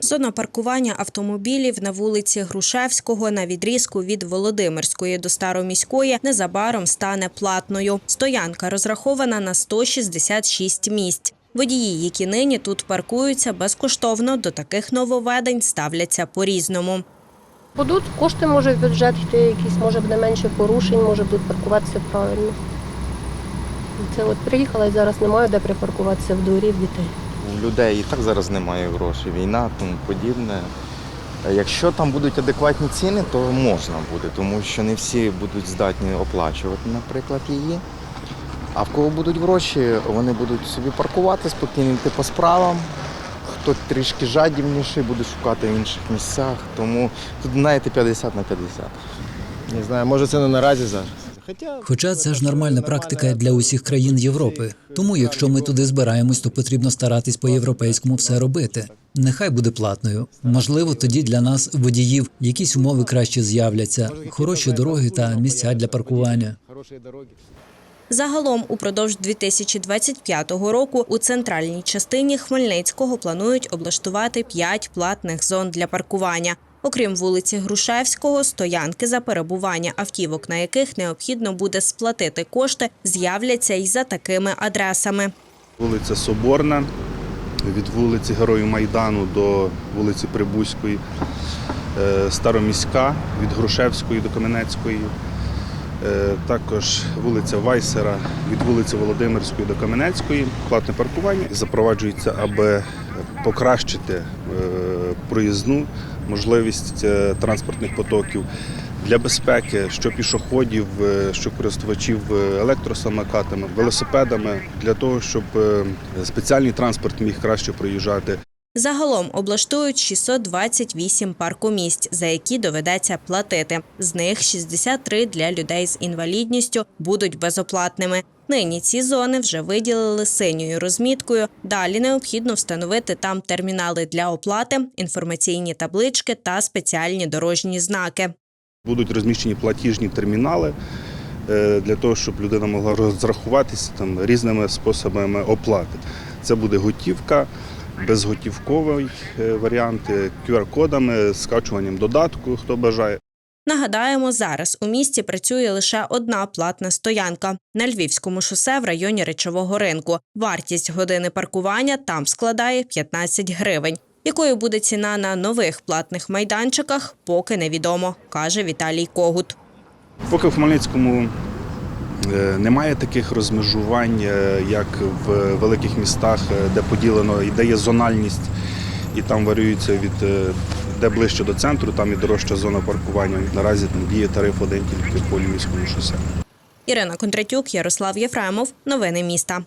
Зона паркування автомобілів на вулиці Грушевського на відрізку від Володимирської до Староміської незабаром стане платною. Стоянка розрахована на 166 місць. Водії, які нині тут паркуються безкоштовно, до таких нововведень ставляться по-різному. Будуть кошти може в бюджет йти, якісь може буде менше порушень, може будуть паркуватися правильно. Це от приїхала і зараз не маю де припаркуватися в дворі в дітей. У людей і так зараз немає грошей, війна, тому подібне. Якщо там будуть адекватні ціни, то можна буде, тому що не всі будуть здатні оплачувати, наприклад, її. А в кого будуть гроші, вони будуть собі паркувати, спокійно йти по справам. Хто трішки жадібніший, буде шукати в інших місцях. Тому тут, знаєте, 50 на 50. Не знаю, може це не наразі зараз. Хоча це ж нормальна практика для усіх країн Європи. Тому, якщо ми туди збираємось, то потрібно старатись по-європейському все робити. Нехай буде платною. Можливо, тоді для нас, водіїв, якісь умови краще з'являться, хороші дороги та місця для паркування. Загалом, упродовж 2025 року у центральній частині Хмельницького планують облаштувати 5 платних зон для паркування. Окрім вулиці Грушевського, стоянки за перебування автівок, на яких необхідно буде сплатити кошти, з'являться й за такими адресами. Вулиця Соборна, від вулиці Героїв Майдану до вулиці Прибузької, е, Староміська, від Грушевської до Кам'янецької, е, також вулиця Вайсера, від вулиці Володимирської до Кам'янецької. Платне паркування запроваджується, аби покращити е, проїзну можливість е, транспортних потоків. Для безпеки, що пішоходів, е, що користувачів е, електросамокатами, велосипедами, для того, щоб спеціальний транспорт міг краще проїжджати. Загалом облаштують 628 паркомісць, за які доведеться платити. З них 63 для людей з інвалідністю будуть безоплатними. Нині ці зони вже виділили синьою розміткою. Далі необхідно встановити там термінали для оплати, інформаційні таблички та спеціальні дорожні знаки. Будуть розміщені платіжні термінали е, для того, щоб людина могла розрахуватися там різними способами оплати. Це буде готівка, безготівковий е, варіант, е, QR-кодами, скачуванням додатку, хто бажає. Нагадаємо, зараз у місті працює лише одна платна стоянка на Львівському шосе в районі речового ринку. Вартість години паркування там складає 15 гривень. Якою буде ціна на нових платних майданчиках, поки невідомо, каже Віталій Когут. Поки в Хмельницькому е, немає таких розмежувань, е, як в великих містах, е, де поділено, і де є зональність, і там варіюється від де ближче до центру, там і дорожча зона паркування. Наразі там діє тариф один тільки по міському шосе. Ірина Кондратюк, Ярослав Єфремов. Новини міста.